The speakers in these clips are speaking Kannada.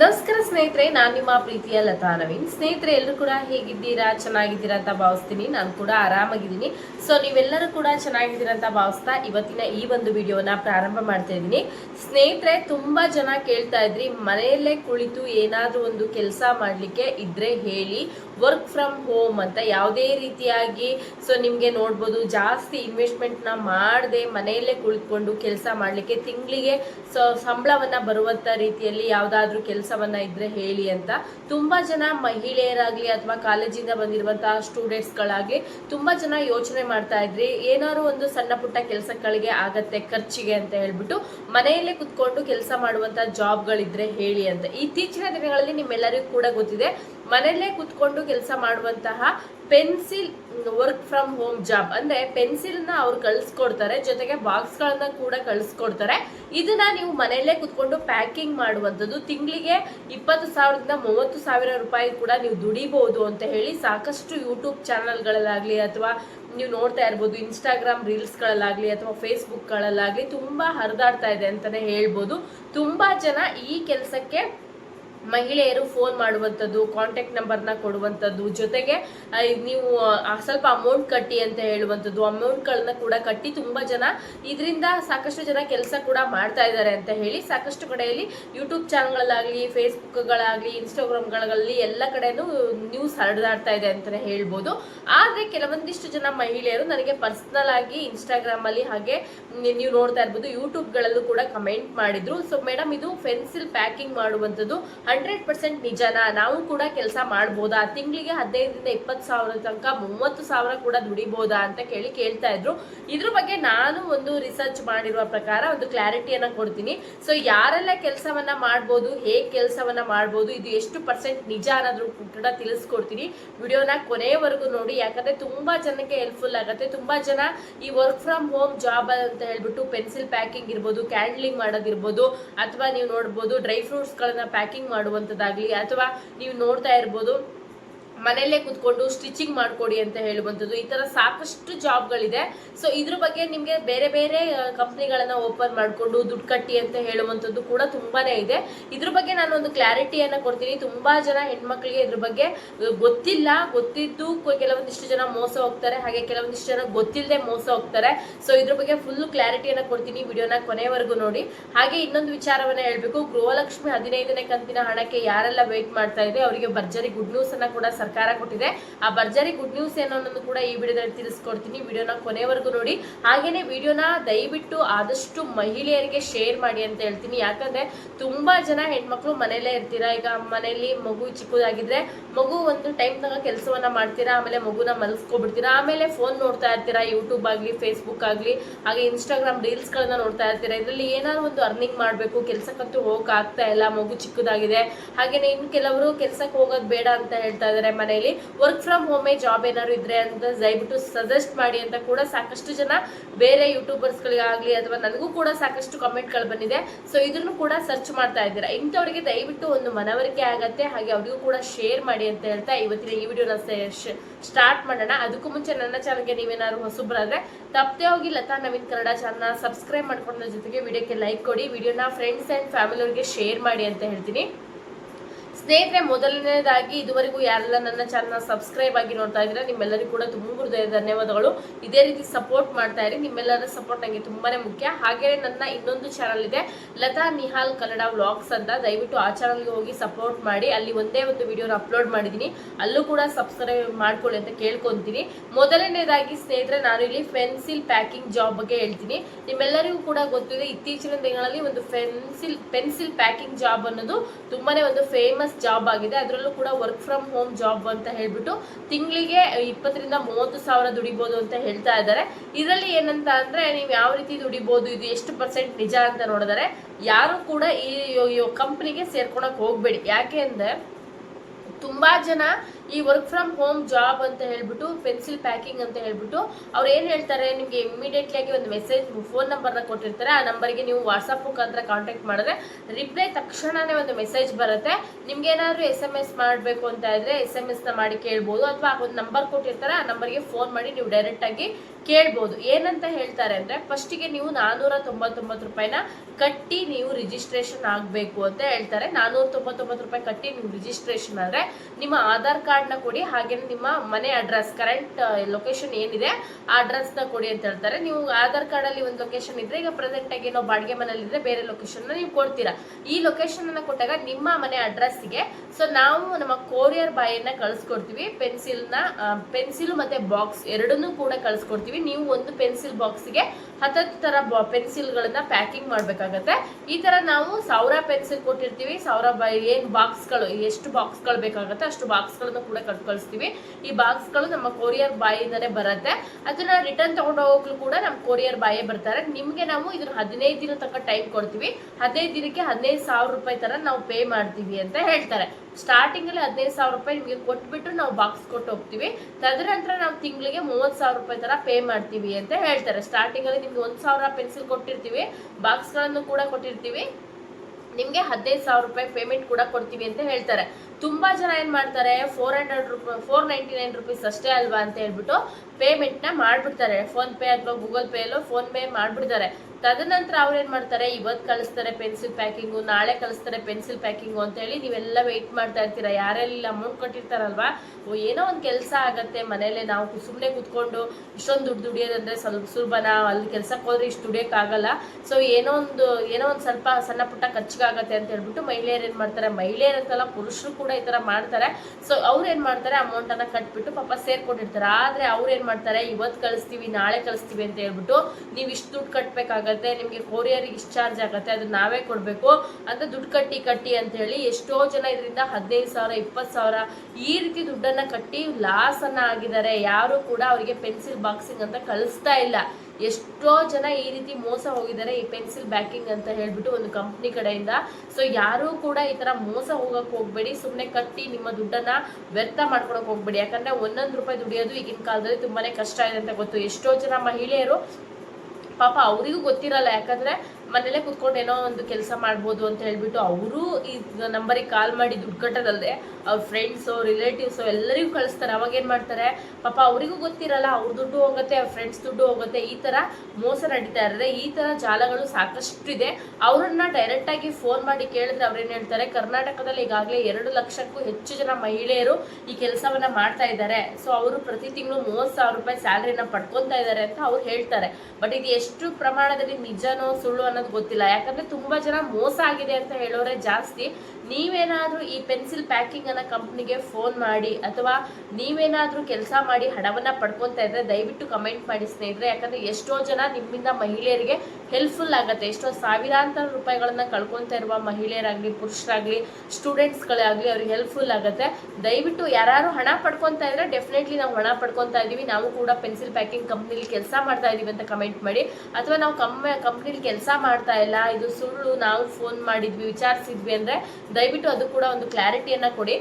ನಮಸ್ಕಾರ ಸ್ನೇಹಿತರೆ, ನಾನು ನಿಮ್ಮ ಪ್ರೀತಿಯ ಲತಾ ನವೀನ್. ಸ್ನೇಹಿತರೆ, ಎಲ್ಲರೂ ಕೂಡ ಹೇಗಿದ್ದೀರಾ? ಚೆನ್ನಾಗಿದ್ದೀರಾ ಅಂತ ಭಾವಿಸ್ತೀನಿ. ನಾನು ಕೂಡ ಆರಾಮಾಗಿದ್ದೀನಿ. ಸೊ ನೀವೆಲ್ಲರೂ ಕೂಡ ಚೆನ್ನಾಗಿದ್ದೀರಾ ಅಂತ ಭಾವಿಸ್ತಾ ಇವತ್ತಿನ ಈ ಒಂದು ವಿಡಿಯೋನ ಪ್ರಾರಂಭ ಮಾಡ್ತಾ ಇದ್ದೀನಿ. ಸ್ನೇಹಿತರೆ, ತುಂಬಾ ಜನ ಕೇಳ್ತಾ ಇದ್ರಿ, ಮನೆಯಲ್ಲೇ ಕುಳಿತು ಏನಾದರೂ ಒಂದು ಕೆಲಸ ಮಾಡಲಿಕ್ಕೆ ಇದ್ರೆ ಹೇಳಿ ವರ್ಕ್ ಫ್ರಮ್ ಹೋಮ್ ಅಂತ ಯಾವುದೇ ರೀತಿಯಾಗಿ ಸೊ ನಿಮಗೆ ನೋಡ್ಬೋದು, ಜಾಸ್ತಿ ಇನ್ವೆಸ್ಟ್ಮೆಂಟ್ನ ಮಾಡದೆ ಮನೆಯಲ್ಲೇ ಕುಳಿತುಕೊಂಡು ಕೆಲಸ ಮಾಡಲಿಕ್ಕೆ ತಿಂಗಳಿಗೆ ಸೊ ಸಂಬಳವನ್ನ ಬರುವಂತ ರೀತಿಯಲ್ಲಿ ಯಾವುದಾದ್ರೂ ಕೆಲಸವನ್ನ ಇದ್ರೆ ಹೇಳಿ ಅಂತ. ತುಂಬಾ ಜನ ಮಹಿಳೆಯರಾಗ್ಲಿ ಅಥವಾ ಕಾಲೇಜಿಂದ ಬಂದಿರುವಂತಹ ಸ್ಟೂಡೆಂಟ್ಸ್ಗಳಾಗ್ಲಿ ತುಂಬಾ ಜನ ಯೋಚನೆ ಮಾಡ್ತಾ ಇದ್ರಿ. ಏನಾದ್ರು ಒಂದು ಸಣ್ಣ ಪುಟ್ಟ ಕೆಲಸಗಳಿಗೆ ಆಗತ್ತೆ, ಖರ್ಚಿಗೆ ಅಂತ ಹೇಳ್ಬಿಟ್ಟು ಮನೆಯಲ್ಲೇ ಕುತ್ಕೊಂಡು ಕೆಲಸ ಮಾಡುವಂತ ಜಾಬ್ಗಳಿದ್ರೆ ಹೇಳಿ ಅಂತ. ಇತ್ತೀಚಿನ ದಿನಗಳಲ್ಲಿ ನಿಮ್ಮೆಲ್ಲರಿಗೂ ಕೂಡ ಗೊತ್ತಿದೆ, ಮನೆಯಲ್ಲೇ ಕುತ್ಕೊಂಡು ಕೆಲಸ ಮಾಡುವಂತಹ pencil work from home job ಅಂದ್ರೆ ಪೆನ್ಸಿಲ್ನ ಅವ್ರು ಕಳಿಸ್ಕೊಡ್ತಾರೆ, ಜೊತೆಗೆ ಬಾಕ್ಸ್ ಗಳನ್ನ ಕೂಡ ಕಳಿಸ್ಕೊಡ್ತಾರೆ. ಇದನ್ನ ನೀವು ಮನೆಯಲ್ಲೇ ಕುತ್ಕೊಂಡು ಪ್ಯಾಕಿಂಗ್ ಮಾಡುವಂಥದ್ದು. ತಿಂಗಳಿಗೆ ಇಪ್ಪತ್ತು ಸಾವಿರದಿಂದ ಮೂವತ್ತು ಸಾವಿರ ರೂಪಾಯಿ ಕೂಡ ನೀವು ದುಡಿಬಹುದು ಅಂತ ಹೇಳಿ ಸಾಕಷ್ಟು ಯೂಟ್ಯೂಬ್ ಚಾನಲ್ಗಳಲ್ಲಾಗಲಿ ಅಥವಾ ನೀವು ನೋಡ್ತಾ ಇರ್ಬೋದು ಇನ್ಸ್ಟಾಗ್ರಾಮ್ ರೀಲ್ಸ್ಗಳಲ್ಲಾಗಲಿ ಅಥವಾ ಫೇಸ್ಬುಕ್ಗಳಲ್ಲಾಗಲಿ ತುಂಬಾ ಹರಿದಾಡ್ತಾ ಇದೆ ಅಂತಾನೆ ಹೇಳ್ಬೋದು. ತುಂಬಾ ಜನ ಈ ಕೆಲಸಕ್ಕೆ ಮಹಿಳೆಯರು ಫೋನ್ ಮಾಡುವಂಥದ್ದು ಕಾಂಟ್ಯಾಕ್ಟ್ ನಂಬರ್ನ ಕೊಡುವಂಥದ್ದು, ಜೊತೆಗೆ ನೀವು ಸ್ವಲ್ಪ ಅಮೌಂಟ್ ಕಟ್ಟಿ ಅಂತ ಹೇಳುವಂಥದ್ದು ಅಮೌಂಟ್ಗಳನ್ನ ಕೂಡ ಕಟ್ಟಿ ತುಂಬ ಜನ ಇದರಿಂದ ಸಾಕಷ್ಟು ಜನ ಕೆಲಸ ಕೂಡ ಮಾಡ್ತಾ ಇದ್ದಾರೆ ಅಂತ ಹೇಳಿ ಸಾಕಷ್ಟು ಕಡೆಯಲ್ಲಿ ಯೂಟ್ಯೂಬ್ ಚಾನಲ್ಗಳಾಗಲಿ ಫೇಸ್ಬುಕ್ಗಳಾಗಲಿ ಇನ್ಸ್ಟಾಗ್ರಾಮ್ಗಳಲ್ಲಿ ಎಲ್ಲ ಕಡೆಯೂ ನ್ಯೂಸ್ ಹರಡಾಡ್ತಾ ಇದೆ ಅಂತಲೇ ಹೇಳ್ಬೋದು. ಆದರೆ ಕೆಲವೊಂದಿಷ್ಟು ಜನ ಮಹಿಳೆಯರು ನನಗೆ ಪರ್ಸ್ನಲ್ ಆಗಿ ಇನ್ಸ್ಟಾಗ್ರಾಮಲ್ಲಿ ಹಾಗೆ ನೀವು ನೋಡ್ತಾ ಇರ್ಬೋದು ಯೂಟ್ಯೂಬ್ಗಳಲ್ಲೂ ಕೂಡ ಕಮೆಂಟ್ ಮಾಡಿದ್ರು. ಸೊ ಮೇಡಮ್ ಇದು ಪೆನ್ಸಿಲ್ ಪ್ಯಾಕಿಂಗ್ ಮಾಡುವಂಥದ್ದು ಹಂಡ್ರೆಡ್ ಪರ್ಸೆಂಟ್ ನಿಜನಾ? ನಾವು ಕೂಡ ಕೆಲಸ ಮಾಡ್ಬೋದಾ? ತಿಂಗಳಿಗೆ ಹದಿನೈದರಿಂದ ಇಪ್ಪತ್ತು ಸಾವಿರ ತನಕ ಮೂವತ್ತು ಸಾವಿರ ಕೂಡ ದುಡಿಬೋದಾ ಅಂತ ಕೇಳಿ ಕೇಳ್ತಾ ಇದ್ರು. ಇದ್ರ ಬಗ್ಗೆ ನಾನು ಒಂದು ರಿಸರ್ಚ್ ಮಾಡಿರುವ ಪ್ರಕಾರ ಒಂದು ಕ್ಲಾರಿಟಿಯನ್ನು ಕೊಡ್ತೀನಿ. ಸೊ ಯಾರೆಲ್ಲ ಕೆಲಸವನ್ನ ಮಾಡ್ಬೋದು, ಹೇಗೆ ಕೆಲಸವನ್ನ ಮಾಡ್ಬೋದು, ಇದು ಎಷ್ಟು ಪರ್ಸೆಂಟ್ ನಿಜ ಅನ್ನೋದ್ರ ಕೂಡ ತಿಳಿಸ್ಕೊಡ್ತೀನಿ. ವಿಡಿಯೋನ ಕೊನೆಯವರೆಗೂ ನೋಡಿ. ಯಾಕಂದ್ರೆ ತುಂಬಾ ಜನಕ್ಕೆ ಹೆಲ್ಪ್ಫುಲ್ ಆಗುತ್ತೆ. ತುಂಬಾ ಜನ ಈ ವರ್ಕ್ ಫ್ರಮ್ ಹೋಮ್ ಜಾಬ್ ಅಂತ ಹೇಳ್ಬಿಟ್ಟು ಪೆನ್ಸಿಲ್ ಪ್ಯಾಕಿಂಗ್ ಇರ್ಬೋದು ಕ್ಯಾಂಡ್ಲಿಂಗ್ ಮಾಡೋದಿರ್ಬೋದು, ಅಥವಾ ನೀವು ನೋಡ್ಬೋದು ಡ್ರೈ ಫ್ರೂಟ್ಸ್ ಗಳನ್ನ ಪ್ಯಾಕಿಂಗ್ ಮಾಡುವಂಥದ್ದಾಗ್ಲಿ ಅಥವಾ ನೀವು ನೋಡ್ತಾ ಇರ್ಬೋದು. ಮನೆಯಲ್ಲೇ ಕುತ್ಕೊಂಡು ಸ್ಟಿಚಿಂಗ್ ಮಾಡ್ಕೊಡಿ ಅಂತ ಹೇಳುವಂಥದ್ದು ಈ ಥರ ಸಾಕಷ್ಟು ಜಾಬ್ಗಳಿದೆ ಸೊ ಇದ್ರ ಬಗ್ಗೆ ನಿಮಗೆ ಬೇರೆ ಬೇರೆ ಕಂಪ್ನಿಗಳನ್ನು ಓಪನ್ ಮಾಡಿಕೊಂಡು ದುಡ್ಡು ಕಟ್ಟಿ ಅಂತ ಹೇಳುವಂಥದ್ದು ಕೂಡ ತುಂಬಾನೇ ಇದೆ. ಇದ್ರ ಬಗ್ಗೆ ನಾನು ಒಂದು ಕ್ಲಾರಿಟಿಯನ್ನು ಕೊಡ್ತೀನಿ. ತುಂಬಾ ಜನ ಹೆಣ್ಮಕ್ಳಿಗೆ ಇದ್ರ ಬಗ್ಗೆ ಗೊತ್ತಿಲ್ಲ. ಗೊತ್ತಿದ್ದು ಕೆಲವೊಂದಿಷ್ಟು ಜನ ಮೋಸ ಹೋಗ್ತಾರೆ. ಹಾಗೆ ಕೆಲವೊಂದಿಷ್ಟು ಜನ ಗೊತ್ತಿಲ್ಲದೆ ಮೋಸ ಹೋಗ್ತಾರೆ. ಸೊ ಇದ್ರ ಬಗ್ಗೆ ಫುಲ್ ಕ್ಲಾರಿಟಿಯನ್ನು ಕೊಡ್ತೀನಿ ವಿಡಿಯೋನ ಕೊನೆವರೆಗೂ ನೋಡಿ. ಹಾಗೆ ಇನ್ನೊಂದು ವಿಚಾರವನ್ನ ಹೇಳಬೇಕು. ಗೃಹಲಕ್ಷ್ಮಿ ಹದಿನೈದನೇ ಕಂತಿನ ಹಣಕ್ಕೆ ಯಾರೆಲ್ಲ ವೇಟ್ ಮಾಡ್ತಾ ಇದ್ರೆ ಅವರಿಗೆ ಭರ್ಜರಿ ಗುಡ್ ನ್ಯೂಸ್ ಅನ್ನ ಕೂಡ ಸರ್ಕಾರ ಕೊಟ್ಟಿದೆ. ಆ ಭರ್ಜರಿ ಗುಡ್ ನ್ಯೂಸ್ ಏನೋ ಕೂಡ ಈ ವಿಡಿಯೋದಲ್ಲಿ ತಿಳಿಸ್ಕೊಡ್ತೀನಿ. ವಿಡಿಯೋನ ಕೊನೆವರೆಗೂ ನೋಡಿ. ಹಾಗೇನೆ ವಿಡಿಯೋನ ದಯವಿಟ್ಟು ಆದಷ್ಟು ಮಹಿಳೆಯರಿಗೆ ಶೇರ್ ಮಾಡಿ ಅಂತ ಹೇಳ್ತೀನಿ. ಯಾಕಂದ್ರೆ ತುಂಬಾ ಜನ ಹೆಣ್ಮಕ್ಳು ಮನೆಯಲ್ಲೇ ಇರ್ತೀರಾ? ಈಗ ಮನೆಯಲ್ಲಿ ಮಗು ಚಿಕ್ಕದಾಗಿದ್ರೆ ಮಗು ಒಂದು ಟೈಮ್ ತನಕ ಕೆಲಸವನ್ನ ಮಾಡ್ತೀರಾ? ಆಮೇಲೆ ಮಗುನ ಮಲಸ್ಕೊಬಿಡ್ತೀರಾ? ಆಮೇಲೆ ಫೋನ್ ನೋಡ್ತಾ ಇರ್ತೀರಾ? ಯೂಟ್ಯೂಬ್ ಆಗಲಿ ಫೇಸ್ಬುಕ್ ಆಗಲಿ, ಹಾಗೆ ಇನ್ಸ್ಟಾಗ್ರಾಮ್ ರೀಲ್ಸ್ಗಳನ್ನ ನೋಡ್ತಾ ಇರ್ತೀರಾ? ಇದರಲ್ಲಿ ಏನಾದ್ರು ಒಂದು ಅರ್ನಿಂಗ್ ಮಾಡಬೇಕು, ಕೆಲ್ಸಕ್ಕಂತೂ ಹೋಗಕ್ ಆಗ್ತಾ ಇಲ್ಲ, ಮಗು ಚಿಕ್ಕದಾಗಿದೆ. ಹಾಗೇನೆ ಇನ್ನು ಕೆಲವರು ಕೆಲಸಕ್ಕೆ ಹೋಗೋದು ಬೇಡ ಅಂತ ಹೇಳ್ತಾ ಇದ್ದಾರೆ. ಮನೆಯಲ್ಲಿ ವರ್ಕ್ ಫ್ರಮ್ ಹೋಮೇ ಜಾಬ್ ಏನಾದ್ರು ಇದ್ರೆ ಅಂತ ದಯವಿಟ್ಟು ಸಜೆಸ್ಟ್ ಮಾಡಿ ಅಂತ ಕೂಡ ಸಾಕಷ್ಟು ಜನ ಬೇರೆ ಯೂಟ್ಯೂಬರ್ಸ್ಗಳಿಗಾಗಲಿ ಅಥವಾ ನನಗೂ ಕೂಡ ಸಾಕಷ್ಟು ಕಮೆಂಟ್ಗಳು ಬಂದಿದೆ. ಸೊ ಇದನ್ನು ಕೂಡ ಸರ್ಚ್ ಮಾಡ್ತಾ ಇದ್ದೀರಾ. ಇಂಥವ್ರಿಗೆ ದಯವಿಟ್ಟು ಒಂದು ಮನವರಿಕೆ ಆಗತ್ತೆ. ಹಾಗೆ ಅವರಿಗೂ ಕೂಡ ಶೇರ್ ಮಾಡಿ ಅಂತ ಹೇಳ್ತಾ ಇವತ್ತಿನ ಈ ವಿಡಿಯೋನ ಸ್ಟಾರ್ಟ್ ಮಾಡೋಣ. ಅದಕ್ಕೂ ಮುಂಚೆ ನನ್ನ ಚಾನಲ್ಗೆ ನೀವೇನಾದ್ರು ಹೊಸಬ್ರಾದ್ರೆ, ತಪ್ಪದೆ ಹೋಗಿ ಲತಾ ನವೀನ್ ಕನ್ನಡ ಚಾನಲ್ನ ಸಬ್ಸ್ಕ್ರೈಬ್ ಮಾಡ್ಕೊಂಡ್ರ ಜೊತೆಗೆ ವಿಡಿಯೋಕ್ಕೆ ಲೈಕ್ ಕೊಡಿ. ವಿಡಿಯೋನ ಫ್ರೆಂಡ್ಸ್ ಆ್ಯಂಡ್ ಫ್ಯಾಮಿಲಿ ಅವ್ರಿಗೆ ಶೇರ್ ಮಾಡಿ ಅಂತ ಹೇಳ್ತೀನಿ. ಸ್ನೇಹಿತರೆ, ಮೊದಲನೇದಾಗಿ ಇದುವರೆಗೂ ಯಾರೆಲ್ಲ ನನ್ನ ಚಾನಲ್ನ ಸಬ್ಸ್ಕ್ರೈಬ್ ಆಗಿ ನೋಡ್ತಾ ಇದ್ದೀರಾ, ನಿಮ್ಮೆಲ್ಲರಿಗೂ ಕೂಡ ತುಂಬ ಹೃದಯ ಧನ್ಯವಾದಗಳು. ಇದೇ ರೀತಿ ಸಪೋರ್ಟ್ ಮಾಡ್ತಾ ಇರಿ, ನಿಮ್ಮೆಲ್ಲರ ಸಪೋರ್ಟ್ ನನಗೆ ತುಂಬಾ ಮುಖ್ಯ. ಹಾಗೆಯೇ ನನ್ನ ಇನ್ನೊಂದು ಚಾನಲ್ ಇದೆ, ಲತಾ ನಿಹಾಲ್ ಕನ್ನಡ ವ್ಲಾಗ್ಸ್ ಅಂತ. ದಯವಿಟ್ಟು ಆ ಚಾನಲ್ಗೆ ಹೋಗಿ ಸಪೋರ್ಟ್ ಮಾಡಿ, ಅಲ್ಲಿ ಒಂದೇ ಒಂದು ವಿಡಿಯೋನ ಅಪ್ಲೋಡ್ ಮಾಡಿದ್ದೀನಿ. ಅಲ್ಲೂ ಕೂಡ ಸಬ್ಸ್ಕ್ರೈಬ್ ಮಾಡ್ಕೊಳ್ಳಿ ಅಂತ ಕೇಳ್ಕೊತೀನಿ. ಮೊದಲನೇದಾಗಿ ಸ್ನೇಹಿತರೆ, ನಾನು ಇಲ್ಲಿ ಪೆನ್ಸಿಲ್ ಪ್ಯಾಕಿಂಗ್ ಜಾಬ್ ಬಗ್ಗೆ ಹೇಳ್ತೀನಿ. ನಿಮ್ಮೆಲ್ಲರಿಗೂ ಕೂಡ ಗೊತ್ತಿದೆ, ಇತ್ತೀಚಿನ ದಿನಗಳಲ್ಲಿ ಒಂದು ಪೆನ್ಸಿಲ್ ಪೆನ್ಸಿಲ್ ಪ್ಯಾಕಿಂಗ್ ಜಾಬ್ ಅನ್ನೋದು ತುಂಬಾನೇ ಒಂದು ಫೇಮಸ್ ಜಾಬ್ ಆಗಿದೆ. ಅದರಲ್ಲೂ ಕೂಡ ವರ್ಕ್ ಫ್ರಮ್ ಹೋಮ್ ಜಾಬ್ ಅಂತ ಹೇಳ್ಬಿಟ್ಟು ತಿಂಗಳಿಗೆ ಇಪ್ಪತ್ತರಿಂದ ಮೂವತ್ತು ಸಾವಿರ ದುಡಿಬೋದು ಅಂತ ಹೇಳ್ತಾ ಇದ್ದಾರೆ. ಇದರಲ್ಲಿ ಏನಂತ ಅಂದ್ರೆ ನೀವು ಯಾವ ರೀತಿ ದುಡಿಬೋದು, ಇದು ಎಷ್ಟು ಪರ್ಸೆಂಟ್ ನಿಜ ಅಂತ ನೋಡಿದರೆ ಯಾರು ಕೂಡ ಈ ಕಂಪ್ನಿಗೆ ಸೇರ್ಕೊಳಕ್ ಹೋಗ್ಬೇಡಿ. ಯಾಕೆ ಅಂದ್ರೆ ತುಂಬಾ ಜನ ಈ ವರ್ಕ್ ಫ್ರಮ್ ಹೋಮ್ ಜಾಬ್ ಅಂತ ಹೇಳ್ಬಿಟ್ಟು ಪೆನ್ಸಿಲ್ ಪ್ಯಾಕಿಂಗ್ ಅಂತ ಹೇಳ್ಬಿಟ್ಟು, ಅವ್ರು ಏನು ಹೇಳ್ತಾರೆ, ನಿಮಗೆ ಇಮಿಡಿಯೇಟ್ಲಿ ಆಗಿ ಒಂದು ಮೆಸೇಜ್ ಫೋನ್ ನಂಬರ್ನ ಕೊಟ್ಟಿರ್ತಾರೆ. ಆ ನಂಬರ್ಗೆ ನೀವು ವಾಟ್ಸಪ್ ಮುಖಾಂತರ ಕಾಂಟ್ಯಾಕ್ಟ್ ಮಾಡಿದ್ರೆ ರಿಪ್ಲೈ ತಕ್ಷಣನೇ ಒಂದು ಮೆಸೇಜ್ ಬರುತ್ತೆ. ನಿಮ್ಗೆ ಏನಾದರೂ ಎಸ್ ಎಂ ಎಸ್ ಮಾಡಬೇಕು ಅಂತ ಇದ್ರೆ ಎಸ್ ಎಂ ಎಸ್ನ ಮಾಡಿ ಕೇಳ್ಬೋದು. ಅಥವಾ ಒಂದು ನಂಬರ್ ಕೊಟ್ಟಿರ್ತಾರೆ, ಆ ನಂಬರ್ಗೆ ಫೋನ್ ಮಾಡಿ ನೀವು ಡೈರೆಕ್ಟ್ ಆಗಿ ಕೇಳ್ಬೋದು. ಏನಂತ ಹೇಳ್ತಾರೆ ಅಂದ್ರೆ ಫಸ್ಟಿಗೆ ನೀವು ನಾನೂರ ತೊಂಬತ್ತೊಂಬತ್ತು ರೂಪಾಯಿನ ಕಟ್ಟಿ ನೀವು ರಿಜಿಸ್ಟ್ರೇಷನ್ ಆಗಬೇಕು ಅಂತ ಹೇಳ್ತಾರೆ. ನಾನೂರ ತೊಂಬತ್ತೊಂಬತ್ತು ರೂಪಾಯಿ ಕಟ್ಟಿ ನೀವು ರಿಜಿಸ್ಟ್ರೇಷನ್ ಆದರೆ, ನಿಮ್ಮ ಆಧಾರ್ ಕಾರ್ಡ್ನ ಕೊಡಿ, ಹಾಗೆ ನಿಮ್ಮ ಮನೆ ಅಡ್ರೆಸ್ ಕರೆಂಟ್ ಲೊಕೇಶನ್ ಏನಿದೆ, ಆ ಅಡ್ರೆಸ್ನ ಕೊಡಿ ಅಂತ ಹೇಳ್ತಾರೆ. ನೀವು ಆಧಾರ್ ಕಾರ್ಡಲ್ಲಿ ಒಂದು ಲೊಕೇಶನ್ ಇದ್ರೆ, ಈಗ ಪ್ರೆಸೆಂಟ್ ಆಗಿ ನಾವು ಬಾಡಿಗೆ ಮನೇಲಿ ಇದ್ರೆ ಬೇರೆ ಲೊಕೇಶನ್ ನೀವು ಕೊಡ್ತೀರಾ. ಈ ಲೊಕೇಶನ್ ಅನ್ನ ಕೊಟ್ಟಾಗ ನಿಮ್ಮ ಮನೆ ಅಡ್ರೆಸ್ಸಿಗೆ ಸೊ ನಾವು ನಮ್ಮ ಕೊರಿಯರ್ ಬಾಯನ್ನ ಕಳಿಸ್ಕೊಡ್ತೀವಿ. ಪೆನ್ಸಿಲ್ನ ಪೆನ್ಸಿಲ್ ಮತ್ತೆ ಬಾಕ್ಸ್ ಎರಡನ್ನೂ ಕೂಡ ಕಳಿಸ್ಕೊಡ್ತೀವಿ. ನೀವು ಒಂದು ಪೆನ್ಸಿಲ್ ಬಾಕ್ಸ್ಗೆ ಹತ್ತತ್ತು ಥರ ಪೆನ್ಸಿಲ್ಗಳನ್ನು ಪ್ಯಾಕಿಂಗ್ ಮಾಡಬೇಕಾಗತ್ತೆ. ಈ ಥರ ನಾವು ಸಾವಿರ ಪೆನ್ಸಿಲ್ ಕೊಟ್ಟಿರ್ತೀವಿ. ಸಾವಿರ ಬೈ ಏನು ಬಾಕ್ಸ್ಗಳು, ಎಷ್ಟು ಬಾಕ್ಸ್ಗಳು ಬೇಕಾಗುತ್ತೆ ಅಷ್ಟು ಬಾಕ್ಸ್ಗಳನ್ನು ಕೂಡ ಕಟ್ ಕಳಿಸ್ತೀವಿ ಈ ಬಾಕ್ಸ್ಗಳು ನಮ್ಮ ಕೊರಿಯರ್ ಬಾಯಿಂದನೇ ಬರುತ್ತೆ. ಅದನ್ನು ರಿಟರ್ನ್ ತಗೊಂಡು ಹೋಗ್ಲು ಕೂಡ ನಮ್ಮ ಕೊರಿಯರ್ ಬಾಯೇ ಬರ್ತಾರೆ. ನಿಮಗೆ ನಾವು ಇದನ್ನು ಹದಿನೈದು ದಿನ ತನಕ ಟೈಮ್ ಕೊಡ್ತೀವಿ. ಹದಿನೈದು ದಿನಕ್ಕೆ ಹದಿನೈದು ಸಾವಿರ ರೂಪಾಯಿ ಥರ ನಾವು ಪೇ ಮಾಡ್ತೀವಿ ಅಂತ ಹೇಳ್ತಾರೆ. ಸ್ಟಾರ್ಟಿಂಗಲ್ಲಿ ಹದಿನೈದು ಸಾವಿರ ರೂಪಾಯಿ ನಿಮಗೆ ಕೊಟ್ಬಿಟ್ಟು ನಾವು ಬಾಕ್ಸ್ ಕೊಟ್ಟು ಹೋಗ್ತೀವಿ. ತದನಂತರ ನಾವು ತಿಂಗಳಿಗೆ ಮೂವತ್ತು ಸಾವಿರ ರೂಪಾಯಿ ಥರ ಪೇ ಮಾಡ್ತೀವಿ ಅಂತ ಹೇಳ್ತಾರೆ. ಸ್ಟಾರ್ಟಿಂಗಲ್ಲಿ ನಿಮ್ಗೆ ಒಂದು ಸಾವಿರ ಪೆನ್ಸಿಲ್ ಕೊಟ್ಟಿರ್ತೀವಿ. ಬಾಕ್ಸ್ಗಳನ್ನು ಕೂಡ ಕೊಟ್ಟಿರ್ತೀವಿ. ನಿಮಗೆ ಹದಿನೈದು ಸಾವಿರ ರೂಪಾಯಿ ಪೇಮೆಂಟ್ ಕೂಡ ಕೊಡ್ತೀವಿ ಅಂತ ಹೇಳ್ತಾರೆ. ತುಂಬಾ ಜನ ಏನು ಮಾಡ್ತಾರೆ? Four hundred rupee four ninety nine rupees ಅಷ್ಟೇ ಅಲ್ವಾ ಅಂತ ಹೇಳ್ಬಿಟ್ಟು ಪೇಮೆಂಟ್ನ ಮಾಡಿಬಿಡ್ತಾರೆ. ಫೋನ್ ಪೇ ಅಥವಾ ಗೂಗಲ್ ಪೇ ಅಲ್ಲೋ ಫೋನ್ ಪೇ ಮಾಡ್ಬಿಡ್ತಾರೆ. ತದನಂತರ ಅವ್ರು ಏನು ಮಾಡ್ತಾರೆ ಇವತ್ತು ಕಳಿಸ್ತಾರೆ ಪೆನ್ಸಿಲ್ ಪ್ಯಾಕಿಂಗು ನಾಳೆ ಕಳಿಸ್ತಾರೆ ಪೆನ್ಸಿಲ್ ಪ್ಯಾಕಿಂಗು ಅಂತ ಹೇಳಿ ನೀವೆಲ್ಲ ವೆಯ್ಟ್ ಮಾಡ್ತಾ ಇರ್ತೀರಾ? ಯಾರೆಲ್ಲ ಅಮೌಂಟ್ ಕೊಟ್ಟಿರ್ತಾರಲ್ವಾ? ಓ, ಏನೋ ಒಂದು ಕೆಲಸ ಆಗುತ್ತೆ. ಮನೇಲೆ ನಾವು ಸುಮ್ಮನೆ ಕೂತ್ಕೊಂಡು ಇಷ್ಟೊಂದು ದುಡ್ಡು ದುಡಿಯೋದಂದರೆ ಸ್ವಲ್ಪ ಸುಲಭನ? ಅಲ್ಲಿ ಕೆಲ್ಸಕ್ಕೆ ಹೋದ್ರೆ ಇಷ್ಟು ದುಡಿಯೋಕ್ಕಾಗಲ್ಲ. ಸೊ ಏನೋ ಒಂದು ಏನೋ ಒಂದು ಸ್ವಲ್ಪ ಸಣ್ಣ ಪುಟ್ಟ ಖರ್ಚಿಗಾಗತ್ತೆ ಅಂತ ಹೇಳ್ಬಿಟ್ಟು ಮಹಿಳೆಯರು ಏನು ಮಾಡ್ತಾರೆ ಮಹಿಳೆಯರಂತಲ್ಲ ಪುರುಷರು ಕೂಡ ಈ ಥರ ಮಾಡ್ತಾರೆ. ಸೊ ಅವ್ರು ಏನು ಮಾಡ್ತಾರೆ ಅಮೌಂಟನ್ನು ಕಟ್ಬಿಟ್ಟು ಪಾಪ ಸೇರ್ಕೊಂಡಿರ್ತಾರೆ. ಆದರೆ ಅವ್ರು ಏನು ಮಾಡ್ತಾರೆ ಇವತ್ತು ಕಳಿಸ್ತೀವಿ, ನಾಳೆ ಕಳಿಸ್ತೀವಿ ಅಂತ ಹೇಳ್ಬಿಟ್ಟು ನೀವು ಇಷ್ಟು ದುಡ್ಡು ಕಟ್ಟಬೇಕಾಗತ್ತೆ ನಿಮಗೆ ಕೊರಿಯರಿಗೆ ಇಷ್ಟು ಚಾರ್ಜ್ ಆಗುತ್ತೆ ಅದು ನಾವೇ ಕೊಡಬೇಕು ಅಂತ ದುಡ್ಡು ಕಟ್ಟಿ ಕಟ್ಟಿ ಅಂತ ಹೇಳಿ ಎಷ್ಟೋ ಜನ ಇದರಿಂದ ಹದಿನೈದು ಸಾವಿರ, ಇಪ್ಪತ್ತು ಸಾವಿರ ಈ ರೀತಿ ದುಡ್ಡನ್ನು ಕಟ್ಟಿ ಲಾಸ್ ಅನ್ನ ಆಗಿದ್ದಾರೆ. ಯಾರು ಕೂಡ ಅವರಿಗೆ ಪೆನ್ಸಿಲ್ ಬಾಕ್ಸಿಂಗ್ ಅಂತ ಕಳಿಸ್ತಾ ಇಲ್ಲ. ಎಷ್ಟೋ ಜನ ಈ ರೀತಿ ಮೋಸ ಹೋಗಿದ್ದಾರೆ ಈ ಪೆನ್ಸಿಲ್ ಬ್ಯಾಕಿಂಗ್ ಅಂತ ಹೇಳ್ಬಿಟ್ಟು ಒಂದು ಕಂಪ್ನಿ ಕಡೆಯಿಂದ. ಸೊ ಯಾರೂ ಕೂಡ ಈ ತರ ಮೋಸ ಹೋಗಕ್ ಹೋಗ್ಬೇಡಿ ಸುಮ್ಮನೆ ಕಟ್ಟಿ ನಿಮ್ಮ ದುಡ್ಡನ್ನ ವ್ಯರ್ಥ ಮಾಡ್ಕೊಳಕ್ ಹೋಗ್ಬೇಡಿ. ಯಾಕಂದ್ರೆ ಒಂದೊಂದು ರೂಪಾಯಿ ದುಡಿಯೋದು ಈಗಿನ ಕಾಲದಲ್ಲಿ ತುಂಬಾನೇ ಕಷ್ಟ ಇದೆ ಅಂತ ಗೊತ್ತು. ಎಷ್ಟೋ ಜನ ಮಹಿಳೆಯರು ಪಾಪ ಅವರಿಗೂ ಗೊತ್ತಿರಲ್ಲ ಯಾಕಂದ್ರೆ ಮನೇಲೆ ಕುತ್ಕೊಂಡು ಏನೋ ಒಂದು ಕೆಲಸ ಮಾಡ್ಬೋದು ಅಂತ ಹೇಳ್ಬಿಟ್ಟು ಅವರು ಈ ನಂಬರಿಗೆ ಕಾಲ್ ಮಾಡಿ ದುಡ್ಡು ಕಟ್ಟೋದಲ್ಲದೆ ಅವ್ರ ಫ್ರೆಂಡ್ಸು ರಿಲೇಟಿವ್ಸು ಎಲ್ಲರಿಗೂ ಕಳಿಸ್ತಾರೆ. ಅವಾಗ ಏನು ಮಾಡ್ತಾರೆ? ಪಾಪ ಅವರಿಗೂ ಗೊತ್ತಿರಲ್ಲ, ಅವ್ರ ದುಡ್ಡು ಹೋಗುತ್ತೆ, ಅವ್ರ ಫ್ರೆಂಡ್ಸ್ ದುಡ್ಡು ಹೋಗುತ್ತೆ. ಈ ಥರ ಮೋಸ ನಡೀತಾ ಇರೋದ್ರೆ ಈ ಥರ ಜಾಲಗಳು ಸಾಕಷ್ಟು ಇದೆ. ಅವರನ್ನ ಡೈರೆಕ್ಟಾಗಿ ಫೋನ್ ಮಾಡಿ ಕೇಳಿದ್ರೆ ಅವ್ರೇನು ಹೇಳ್ತಾರೆ? ಕರ್ನಾಟಕದಲ್ಲಿ ಈಗಾಗಲೇ ಎರಡು ಲಕ್ಷಕ್ಕೂ ಹೆಚ್ಚು ಜನ ಮಹಿಳೆಯರು ಈ ಕೆಲಸವನ್ನು ಮಾಡ್ತಾ ಇದ್ದಾರೆ. ಸೊ ಅವರು ಪ್ರತಿ ತಿಂಗಳು ಮೂವತ್ತು ಸಾವಿರ ರೂಪಾಯಿ ಸ್ಯಾಲ್ರಿನ ಪಡ್ಕೊತಾ ಇದ್ದಾರೆ ಅಂತ ಅವ್ರು ಹೇಳ್ತಾರೆ. ಬಟ್ ಇದು ಎಷ್ಟು ಪ್ರಮಾಣದಲ್ಲಿ ನಿಜನೋ ಸುಳ್ಳು ಅನ್ನೋದು ಗೊತ್ತಿಲ್ಲ. ಯಾಕಂದ್ರೆ ತುಂಬಾ ಜನ ಮೋಸ ಆಗಿದೆ ಅಂತ ಹೇಳೋರೆ ಜಾಸ್ತಿ. ನೀವೇನಾದ್ರೂ ಈ ಪೆನ್ಸಿಲ್ ಪ್ಯಾಕಿಂಗನ್ನು ಕಂಪ್ನಿಗೆ ಫೋನ್ ಮಾಡಿ ಅಥವಾ ನೀವೇನಾದರೂ ಕೆಲಸ ಮಾಡಿ ಹಣವನ್ನು ಪಡ್ಕೊತಾ ಇದ್ರೆ ದಯವಿಟ್ಟು ಕಮೆಂಟ್ ಮಾಡಿ ಸ್ನೇಹಿತರೆ. ಯಾಕಂದರೆ ಎಷ್ಟೋ ಜನ ನಿಮ್ಮಿಂದ ಮಹಿಳೆಯರಿಗೆ ಹೆಲ್ಪ್ಫುಲ್ ಆಗುತ್ತೆ. ಎಷ್ಟೋ ಸಾವಿರಾಂತರ ರೂಪಾಯಿಗಳನ್ನು ಕಳ್ಕೊತಾ ಇರುವ ಮಹಿಳೆಯರಾಗ್ಲಿ, ಪುರುಷರಾಗ್ಲಿ ಸ್ಟೂಡೆಂಟ್ಸ್ಗಳಾಗಲಿ ಅವ್ರಿಗೆ ಹೆಲ್ಪ್ಫುಲ್ ಆಗುತ್ತೆ. ದಯವಿಟ್ಟು ಯಾರು ಹಣ ಪಡ್ಕೊತಾ ಇದ್ರೆ ಡೆಫಿನೆಟ್ಲಿ ನಾವು ಹಣ ಪಡ್ಕೊತಾ ಇದ್ದೀವಿ ನಾವು ಕೂಡ ಪೆನ್ಸಿಲ್ ಪ್ಯಾಕಿಂಗ್ ಕಂಪ್ನಿಲಿ ಕೆಲಸ ಮಾಡ್ತಾ ಇದ್ದೀವಿ ಅಂತ ಕಮೆಂಟ್ ಮಾಡಿ. ಅಥವಾ ನಾವು ಕಮ್ಮಿ ಕಂಪ್ನಿಲಿ ಕೆಲಸ ಮಾಡ್ತಾ ಇಲ್ಲ, ಇದು ಸುಳ್ಳು, ನಾವು ಫೋನ್ ಮಾಡಿದ್ವಿ, ವಿಚಾರಿಸಿದ್ವಿ ಅಂದ್ರೆ ದಯವಿಟ್ಟು ಅದು ಕೂಡ ಒಂದು ಕ್ಲಾರಿಟಿಯನ್ನ ಕೊಡಿ.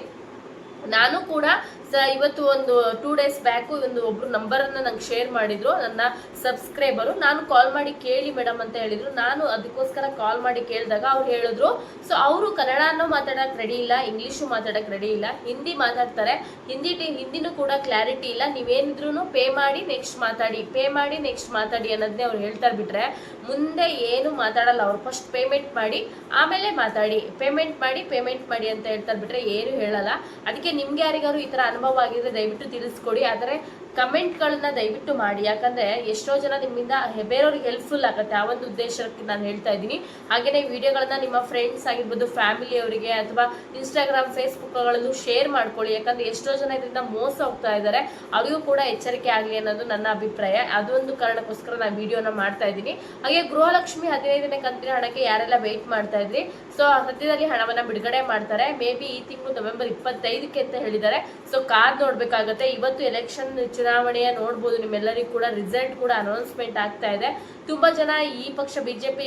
ನಾನು ಕೂಡ ಸ ಇವತ್ತು ಒಂದು ಟೂ ಡೇಸ್ ಬ್ಯಾಕು ಒಂದು ಒಬ್ರು ನಂಬರನ್ನು ನಂಗೆ ಶೇರ್ ಮಾಡಿದ್ರು, ನನ್ನ ಸಬ್ಸ್ಕ್ರೈಬರು ನಾನು ಕಾಲ್ ಮಾಡಿ ಕೇಳಿ ಮೇಡಮ್ ಅಂತ ಹೇಳಿದ್ರು. ನಾನು ಅದಕ್ಕೋಸ್ಕರ ಕಾಲ್ ಮಾಡಿ ಕೇಳಿದಾಗ ಅವ್ರು ಹೇಳಿದ್ರು ಸೊ ಅವರು ಕನ್ನಡನೂ ಮಾತಾಡೋಕೆ ರೆಡಿ ಇಲ್ಲ ಇಂಗ್ಲೀಷು ಮಾತಾಡೋಕೆ ರೆಡಿ ಇಲ್ಲ, ಹಿಂದಿ ಮಾತಾಡ್ತಾರೆ. ಹಿಂದಿ ಟಿ, ಹಿಂದಿನೂ ಕೂಡ ಕ್ಲಾರಿಟಿ ಇಲ್ಲ. ನೀವೇನಿದ್ರು ಪೇ ಮಾಡಿ ನೆಕ್ಸ್ಟ್ ಮಾತಾಡಿ ಪೇ ಮಾಡಿ ನೆಕ್ಸ್ಟ್ ಮಾತಾಡಿ ಅನ್ನೋದನ್ನೇ ಅವ್ರು ಹೇಳ್ತಾ ಬಿಟ್ರೆ ಮುಂದೆ ಏನು ಮಾತಾಡಲ್ಲ. ಅವ್ರು ಫಸ್ಟ್ ಪೇಮೆಂಟ್ ಮಾಡಿ, ಆಮೇಲೆ ಮಾತಾಡಿ ಪೇಮೆಂಟ್ ಮಾಡಿ ಪೇಮೆಂಟ್ ಮಾಡಿ ಅಂತ ಹೇಳ್ತಾ ಬಿಟ್ರೆ ಏನು ಹೇಳಲ್ಲ. ಅದಕ್ಕೆ ನಿಮ್ಗೆ ಯಾರಿಗಾದ್ರು ಈ ತರ ಅನುಭವ ಆಗಿದ್ರೆ ದಯವಿಟ್ಟು ತಿಳಿಸ್ಕೊಡಿ. ಆದರೆ ಕಮೆಂಟ್ಗಳನ್ನ ದಯವಿಟ್ಟು ಮಾಡಿ. ಯಾಕಂದ್ರೆ ಎಷ್ಟೋ ಜನ ನಿಮ್ಮಿಂದ ಬೇರೆಯವ್ರಿಗೆ ಹೆಲ್ಪ್ಫುಲ್ ಆಗುತ್ತೆ. ಆ ಒಂದು ಉದ್ದೇಶಕ್ಕೆ ನಾನು ಹೇಳ್ತಾ ಇದ್ದೀನಿ. ಹಾಗೆಯೇ ವಿಡಿಯೋಗಳನ್ನ ನಿಮ್ಮ ಫ್ರೆಂಡ್ಸ್ ಆಗಿರ್ಬೋದು ಫ್ಯಾಮಿಲಿಯವರಿಗೆ ಅಥವಾ ಇನ್ಸ್ಟಾಗ್ರಾಮ್ ಫೇಸ್ಬುಕ್ಗಳಲ್ಲೂ ಶೇರ್ ಮಾಡ್ಕೊಳ್ಳಿ. ಯಾಕಂದ್ರೆ ಎಷ್ಟೋ ಜನ ಇದರಿಂದ ಮೋಸ ಹೋಗ್ತಾ ಇದ್ದಾರೆ. ಅವರಿಗೂ ಕೂಡ ಎಚ್ಚರಿಕೆ ಆಗಲಿ ಅನ್ನೋದು ನನ್ನ ಅಭಿಪ್ರಾಯ. ಅದೊಂದು ಕಾರಣಕ್ಕೋಸ್ಕರ ನಾನು ವಿಡಿಯೋನ ಮಾಡ್ತಾ ಇದ್ದೀನಿ. ಹಾಗೆ ಗೃಹಲಕ್ಷ್ಮಿ ಹದಿನೈದನೇ ಕಂತಿನ ಹಣಕ್ಕೆ ಯಾರೆಲ್ಲ ವೆಯ್ಟ್ ಮಾಡ್ತಾ ಇದ್ರಿ? ಸೊ ಸದ್ಯದಲ್ಲಿ ಹಣವನ್ನ ಬಿಡುಗಡೆ ಮಾಡ್ತಾರೆ. ಮೇ ಬಿ ಈ ತಿಂಗಳು ನವೆಂಬರ್ ಇಪ್ಪತ್ತೈದಕ್ಕೆ ಅಂತ ಹೇಳಿದ್ದಾರೆ. ಸೊ ಕಾರ್ ನೋಡ್ಬೇಕಾಗತ್ತೆ. ಇವತ್ತು ಎಲೆಕ್ಷನ್ ಚುನಾವಣೆಯ ನೋಡ್ಬೋದು. ನಿಮ್ಮೆಲ್ಲರಿಗೂ ಕೂಡ ರಿಸಲ್ಟ್ ಕೂಡ ಅನೌನ್ಸ್ಮೆಂಟ್ ಆಗ್ತಾ ಇದೆ. ತುಂಬಾ ಜನ ಈ ಪಕ್ಷ ಬಿಜೆಪಿ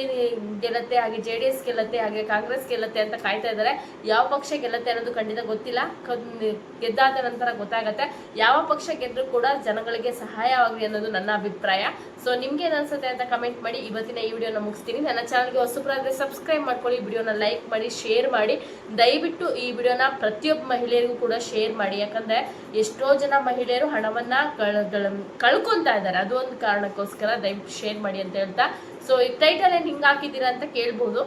ಗೆಲ್ಲತ್ತೆ, ಹಾಗೆ ಜೆ ಡಿ ಎಸ್ ಗೆಲ್ಲತ್ತೆ, ಹಾಗೆ ಕಾಂಗ್ರೆಸ್ ಗೆಲ್ಲತ್ತೆ ಅಂತ ಕಾಯ್ತಾ ಇದ್ದಾರೆ. ಯಾವ ಪಕ್ಷ ಗೆಲ್ಲತ್ತೆ ಅನ್ನೋದು ಖಂಡಿತ ಗೊತ್ತಿಲ್ಲ. ಗೆದ್ದಾದ ನಂತರ ಗೊತ್ತಾಗತ್ತೆ. ಯಾವ ಪಕ್ಷ ಗೆದ್ರು ಕೂಡ ಜನಗಳಿಗೆ ಸಹಾಯವಾಗಲಿ ಅನ್ನೋದು ನನ್ನ ಅಭಿಪ್ರಾಯ. ಸೊ ನಿಮ್ಗೆ ಏನ್ ಅನ್ಸುತ್ತೆ ಅಂತ ಕಮೆಂಟ್ ಮಾಡಿ. ಇವತ್ತಿನ ಈ ವಿಡಿಯೋನ ಮುಗಿಸ್ತೀನಿ. ನನ್ನ ಚಾನಲ್ಗೆ ಹೊಸಬ್ರಾದ್ರೆ ಸಬ್ಸ್ಕ್ರೈಬ್ ಮಾಡ್ಕೊಳ್ಳಿ. ವಿಡಿಯೋನ ಲೈಕ್ ಮಾಡಿ ಶೇರ್ ಮಾಡಿ. ದಯವಿಟ್ಟು ಈ ವಿಡಿಯೋನ ಪ್ರತಿಯೊಬ್ಬ ಮಹಿಳೆಯರಿಗೂ ಕೂಡ ಶೇರ್ ಮಾಡಿ. ಯಾಕಂದ್ರೆ ಎಷ್ಟೋ ಜನ ಮಹಿಳೆಯರು ಹಣವನ್ನ ಕಳ್ಕೊಂತ ಕಳ್- ಕಳ್ಕೊಂತಾ ಇದ್ದಾರೆ. ಅದು ಒಂದು ಕಾರಣಕ್ಕೋಸ್ಕರ ದಯವಿಟ್ಟು ಶೇರ್ ಮಾಡಿ ಹೇಳ್ತಾ. ಸೊ ಈ ಟೈಟಲ್ ಏನ್ ಹಿಂಗ್ ಹಾಕಿದ್ದೀರಾ ಅಂತ ಕೇಳ್ಬೋದು.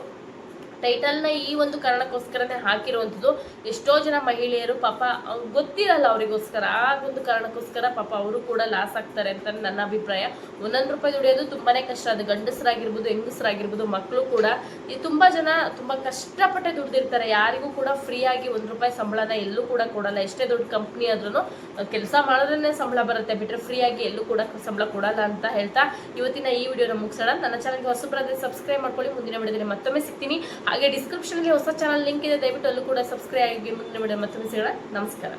ಟೈಟಲ್ನ ಈ ಒಂದು ಕಾರಣಕ್ಕೋಸ್ಕರನೇ ಹಾಕಿರುವಂಥದ್ದು. ಎಷ್ಟೋ ಜನ ಮಹಿಳೆಯರು ಪಾಪ ಗೊತ್ತಿರಲ್ಲ ಅವರಿಗೋಸ್ಕರ. ಆ ಒಂದು ಕಾರಣಕ್ಕೋಸ್ಕರ ಪಾಪ ಅವರು ಕೂಡ ಲಾಸ್ ಆಗ್ತಾರೆ ಅಂತ ನನ್ನ ಅಭಿಪ್ರಾಯ. ಒಂದೊಂದು ರೂಪಾಯಿ ದುಡಿಯೋದು ತುಂಬಾನೇ ಕಷ್ಟ. ಅದು ಗಂಡಸರಾಗಿರ್ಬೋದು, ಹೆಂಗಸರಾಗಿರ್ಬೋದು ಮಕ್ಕಳು ಕೂಡ. ಈ ತುಂಬಾ ಜನ ತುಂಬಾ ಕಷ್ಟಪಟ್ಟೆ ದುಡ್ದಿರ್ತಾರೆ ಯಾರಿಗೂ ಕೂಡ ಫ್ರೀಯಾಗಿ ಒಂದು ರೂಪಾಯಿ ಸಂಬಳನ ಎಲ್ಲೂ ಕೂಡ ಕೊಡಲ್ಲ. ಎಷ್ಟೇ ದೊಡ್ಡ ಕಂಪ್ನಿ ಆದ್ರೂ ಕೆಲಸ ಮಾಡಿದ್ರೇನೆ ಸಂಬಳ ಬರುತ್ತೆ. ಬಿಟ್ರೆ ಫ್ರೀಯಾಗಿ ಎಲ್ಲೂ ಕೂಡ ಸಂಬಳ ಕೊಡಲ್ಲ ಅಂತ ಹೇಳ್ತಾ ಇವತ್ತಿನ ಈ ವಿಡಿಯೋನ ಮುಗಿಸೋಣ. ನನ್ನ ಚಾನಲ್ಗೆ ಹೊಸಬ್ರಾದ್ರೆ ಸಬ್ಸ್ಕ್ರೈಬ್ ಮಾಡ್ಕೊಳ್ಳಿ. ಮುಂದಿನ ವಿಡಿಯೋದಲ್ಲಿ ಮತ್ತೊಮ್ಮೆ ಸಿಗ್ತೀನಿ. ಹಾಗೆ ಡಿಸ್ಕ್ರಿಪ್ಷನ್ಗೆ ಹೊಸ ಚಾನಲ್ ಲಿಂಕ್ ಇದೆ, ದಯವಿಟ್ಟು ಅಲ್ಲೂ ಕೂಡ ಸಬ್ಸ್ಕ್ರೈಬ್ ಆಗಿ ಮುಂದಿನ ಮತ್ತೊಮ್ಮೆ ಸಿಗೋಣ. ನಮಸ್ಕಾರ.